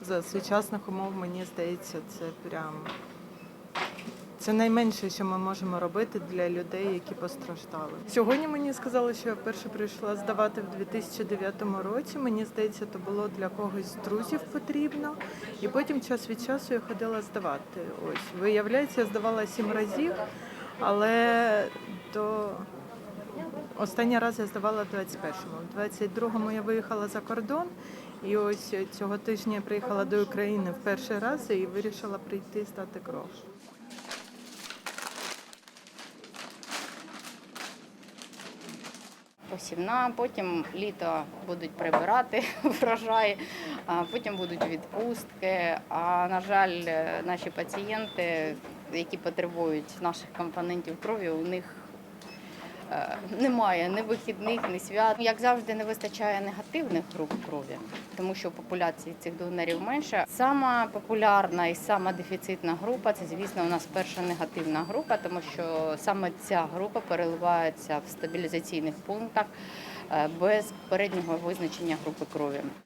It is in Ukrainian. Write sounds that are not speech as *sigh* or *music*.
за сучасних умов, мені здається, це прям це найменше, що ми можемо робити для людей, які постраждали. Сьогодні мені сказали, що я вперше прийшла здавати в 2009 році. Мені здається, то було для когось з друзів потрібно. І потім час від часу я ходила здавати. Ось виявляється, я здавала сім разів, але до Останній раз я здавала в 21-му. В 22-му я виїхала за кордон, і ось цього тижня я приїхала до України в перший раз і вирішила прийти здати кров. посівна, потім літо будуть прибирати *laughs* врожай, потім будуть відпустки. А на жаль, наші пацієнти, які потребують наших компонентів крові, у них немає ні вихідних, ні свят. Як завжди, не вистачає негативних груп крові, тому що популяції цих донорів менше. Сама популярна і сама дефіцитна група це, звісно, у нас перша негативна група, тому що саме ця група переливається в стабілізаційних пунктах е, без попереднього визначення групи крові.